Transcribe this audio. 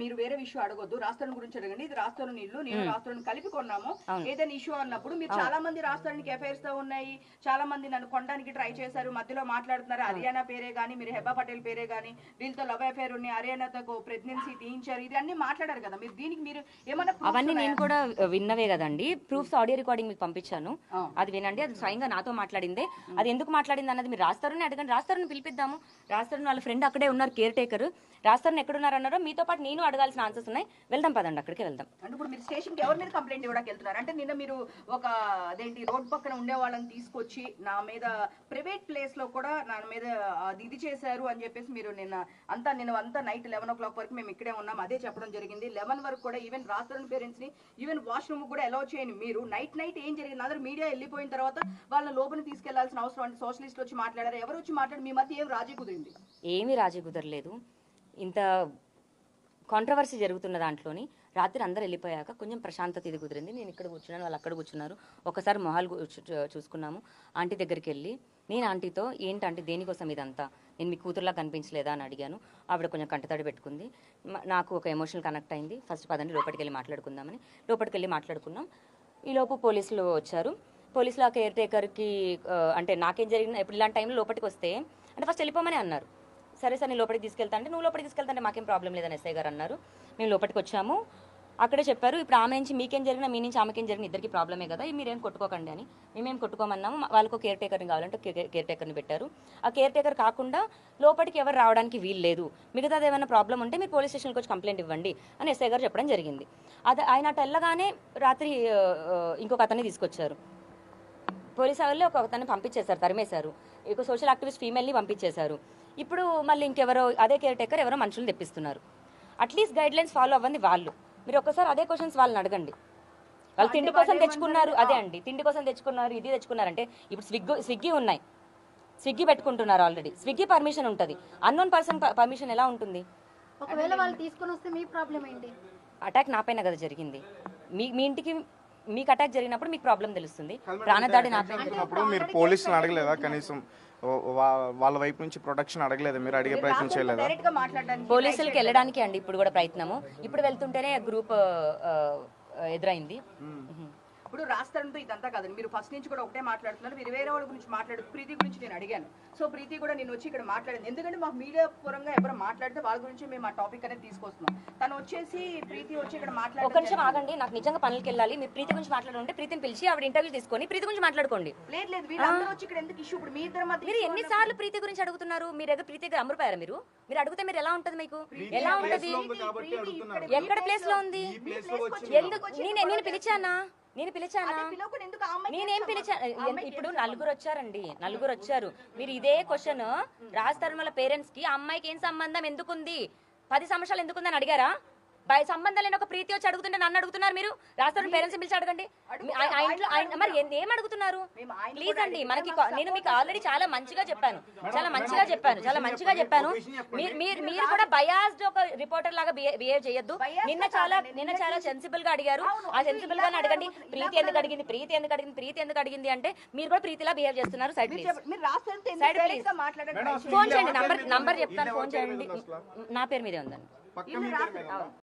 మీరు వేరే విషయం అడగొద్దు. రాష్ట్రం గురించి అడగండి. ఇది రాష్ట్రం నీళ్ళు నేను రాష్ట్రం కలిపి కొన్నాము. ఏదైనా ఇష్యూ అన్నప్పుడు మీరు చాలా మంది రాష్ట్రానికి ఎఫైర్స్తో ఉన్నాయి. చాలా మంది నన్ను కొనడానికి ట్రై చేశారు. మధ్యలో మాట్లాడుతున్నారు. హర్యానా పేరే గానీ మీరు హెబ్బా పటేల్ పేరే గానీ వీళ్ళతో లవ్ అఫైర్ ఉన్నాయి. హర్యానాతో ప్రెగ్నెన్సీ తీయించారు. ఇది అన్ని మాట్లాడారు కదా. మీరు దీనికి మీరు ఏమన్నా అవన్నీ? నేను కూడా విన్నవే కదండి. ప్రూఫ్స్ ఆడియో రికార్డింగ్ మీకు పంపించాను. అది వినండి. అది స్వయంగా నాతో మాట్లాడిందే. అది ఎందుకు మాట్లాడింది అన్నది మీరు రాస్తారని అడగండి. రాస్తారని పిలిపిద్దాము. రాస్తారని వాళ్ళ ఫ్రెండ్ అక్కడే ఉన్నారు కేర్ టేకర్ రాస్తారని ఎక్కడున్నారు అన్నారో మీతో పాటు నేను అడగాల్సిన ఆన్సర్స్ ఉన్నాయి. వెళ్దాం పదండి అక్కడికి వెళ్దాం. అంటే ఇప్పుడు మీరు స్టేషన్కి ఎవరి మీద కంప్లైంట్ ఇవ్వడానికి వెళ్తున్నారు? అంటే నిన్న మీరు ఒక అదేంటి రోడ్ పక్కన ఉండే వాళ్ళని తీసుకొచ్చి నా మీద ప్రైవేట్ ప్లేస్లో కూడా నా మీద అది ఇది చేశారు అని చెప్పేసి మీరు నిన్న అంతా నిన్న అంతా నైట్ లెవెన్ ఓ క్లాక్ వరకు మేము ఇక్కడే ఉన్నాం. అదే చెప్పడం జరిగింది. లెవెన్ వరకు కూడా ఈవెన్ రాష్ట్రం పేరెంట్స్ని ఈవెన్ వాష్రూమ్ కూడా అలౌ చేయని మీరు నైట్ నైట్ ఏం జరిగింది? అందరూ మీడియా వెళ్ళిపోయిన తర్వాత వాళ్ళ లోపల తీసుకెళ్ళాల్సిన అవసరం అంటే సోషలిస్ట్ వచ్చి మాట్లాడారు? ఎవరు వచ్చి మాట్లాడి మీ మధ్య ఏం రాజీ కుదిరింది? ఏమీ రాజీ కుదరలేదు. ఇంత కాంట్రవర్సీ జరుగుతున్న దాంట్లోని రాత్రి అందరు వెళ్ళిపోయాక కొంచెం ప్రశాంతత ఇది కుదిరింది. నేను ఇక్కడ కూర్చున్నాను వాళ్ళు అక్కడ కూర్చున్నారు. ఒకసారి మొహాలు చూ- చూసుకున్నాము. ఆంటీ దగ్గరికి వెళ్ళి నేను ఆంటీతో ఏంటి దేనికోసం ఇదంతా? నేను మీ కూతురులా కనిపించలేదా? అని అడిగాను. ఆవిడ కొంచెం కంటతడి పెట్టుకుంది. నాకు ఒక ఎమోషనల్ కనెక్ట్ అయింది. ఫస్ట్ పదండి లోపలికి వెళ్ళి మాట్లాడుకుందామని. లోపలికి వెళ్ళి మాట్లాడుకున్నాం. ఈలోపు పోలీసులు వచ్చారు. పోలీసులు ఆ కేర్ టేకర్కి అంటే నాకేం జరిగిన ఇప్పుడు ఇలాంటి టైంలో లోపలికి వస్తే అంటే ఫస్ట్ వెళ్ళిపోమని అన్నారు. సరే సార్ నేను లోపలికి తీసుకెళ్తా అంటే నువ్వు లోపలికి తీసుకెళ్తా మాకేం ప్రాబ్లం లేదని ఎస్ఐ గారు అన్నారు. మేము లోపలికి వచ్చాము. అక్కడే చెప్పారు ఇప్పుడు ఆమె నుంచి మీకేం జరిగినా మీ నుంచి ఆమెకేం జరిగిన ఇద్దరికి ప్రాబ్లమే కదా మీరేం కొట్టుకోకండి అని. మేమేం కొట్టుకోమన్నాము వాళ్ళకు కేర్ టేకర్ని కావాలంటే కే- కేర్ టేకర్ని పెట్టారు. ఆ కేర్ టేకర్ కాకుండా లోపలికి ఎవరు రావడానికి వీలు లేదు. మిగతాది ఏమైనా ప్రాబ్లం ఉంటే మీరు పోలీస్ స్టేషన్కి వచ్చి కంప్లైంట్ ఇవ్వండి అని ఎస్ఐ గారు చెప్పడం జరిగింది. అది ఆయన అటు వెళ్ళగానే రాత్రి ఇంకొక అతన్ని తీసుకొచ్చారు. పోలీసు వాళ్ళు ఒక అతన్ని పంపించేశారు తరిమేశారు. ఇక సోషల్ యాక్టివిస్ట్ ఫీమేల్ని పంపించేశారు. ఇప్పుడు మళ్ళీ ఇంకెవరో అదే కేర్ టేకర్ ఎవరో మనుషులు తెప్పిస్తున్నారు. అట్లీస్ట్ గైడ్ లైన్స్ ఫాలో అవ్వండి వాళ్ళు. మీరు ఒక్కసారి అదే క్వశ్చన్స్ వాళ్ళని అడగండి. వాళ్ళు తిండి కోసం తెచ్చుకున్నారు అదే అండి. తిండి కోసం తెచ్చుకున్నారు ఇది తెచ్చుకున్నారంటే ఇప్పుడు స్విగ్గీ స్విగ్గీ ఉన్నాయి. స్విగ్గీ పెట్టుకుంటున్నారు ఆల్రెడీ స్విగ్గీ పర్మిషన్ ఉంటుంది. అన్నోన్ పర్సన్ పర్మిషన్ ఎలా ఉంటుంది? ఒకవేళ వాళ్ళు తీసుకొని వస్తే మీ ప్రాబ్లం ఏంటి? అటాక్ నా పైన కదా జరిగింది. మీ మీ ఇంటికి మీకు అటాక్ జరిగినప్పుడు మీకు ప్రాబ్లం తెలుస్తుంది. ప్రాణదాడి నా పైన అప్పుడు మీరు పోలీసులు అడగలేదా? కనీసం వాళ్ళ వైపు నుంచి ప్రొటెక్షన్ అడగలేదా? మీరు అడిగే ప్రయత్నం చేయలేదా? డైరెక్ట్గా మాట్లాడడానికి పోలీసులకి వెళ్ళడానికి అండి ఇప్పుడు కూడా ప్రయత్నము. ఇప్పుడు వెళ్తుంటేనే గ్రూప్ ఎదురైంది. ఇప్పుడు రాష్ట్రంతో ఇదంతా కాదండి. మీరు ఫస్ట్ నుంచి కూడా ఒకటే మాట్లాడుతున్నారు. మీరు వేరే వాళ్ళ గురించి మాట్లాడు ప్రీతి గురించి నేను అడిగాను. సో ప్రీతి కూడా నేను వచ్చి ఇక్కడ మాట్లాడింది. ఎందుకంటే మాకు మీడియా పరంగా ఎవరు మాట్లాడితే వాళ్ళ గురించి మేము ఆ టాపిక్ అనేది తీసుకొస్తున్నాం. తను వచ్చేసి ప్రీతి వచ్చి ఇక్కడ ఒక మాట్లాడి నిమిషం ఆగండి. నాకు నిజంగా పనులకి వెళ్ళాలి. మీరు ప్రీతి గురించి మాట్లాడుంటే ప్రీతిని పిలిచి ఆవిడ ఇంటర్వ్యూ తీసుకొని ప్రీతి గురించి మాట్లాడుకోండి. లేదు లేదు. వీళ్ళందరూ వచ్చి ఇక్కడ ఎందుకు ఇష్యూ ఇప్పుడు మీ ఇద్దరు మధ్య మీరు ఎన్నిసార్లు ప్రీతి గురించి అడుగుతున్నారు? మీరు దగ్గర ప్రీతి దగ్గర అమరిపోయారా మీరు? మీరు అడిగితే మీరు ఎలా ఉంటది మీకు? ఎలా ఉంటది? ఎక్కడ ప్లేస్లో ఉంది? ఎందుకు? నేను నేను పిలిచానా? నేను పిలిచానా? నేనేం పిలిచా ఇప్పుడు నలుగురు వచ్చారండి నలుగురు వచ్చారు. మీరు ఇదే క్వశ్చన్ రాజ్ తరుమల పేరెంట్స్కి అమ్మాయికి ఏం సంబంధం? ఎందుకుంది? పది సంవత్సరాలు ఎందుకుందని అడిగారా? బయ సంబంధం లేని ఒక ప్రీతి వచ్చి అడుగుతుంటే నన్ను అడుగుతున్నారు మీరు? రాజ్ తరుణ్ పేరెంట్స్ పిలిచి అడగండి. ఆ- ఇంట్లో మరి ఏం- ఏం అడుగుతున్నారు? ప్లీజ్ అండి మనకి నేను మీకు ఆల్రెడీ చాలా మంచిగా చెప్పాను. చాలా మంచిగా చెప్పాను. చాలా మంచిగా చెప్పాను. మీరు మీరు మీరు కూడా బయాస్డ్ ఒక రిపోర్టర్ లాగా బిహేవ్ చేయొద్దు. నిన్న చాలా నిన్న చాలా సెన్సిబుల్గా అడిగారు. ఆ సెన్సిబుల్ గానే అడగండి. ప్రీతి ఎందుకు అడిగింది? ప్రీతి ఎందుకు అడిగింది? ప్రీతి ఎందుకు అడిగింది అంటే మీరు కూడా ప్రీతిలా బిహేవ్ చేస్తున్నారు. సైడ్ మాట్లాడండి. ఫోన్ చేయండి నంబర్ నంబర్ చెప్తాను ఫోన్ చేయండి. నా పేరు మీదే ఉందండి.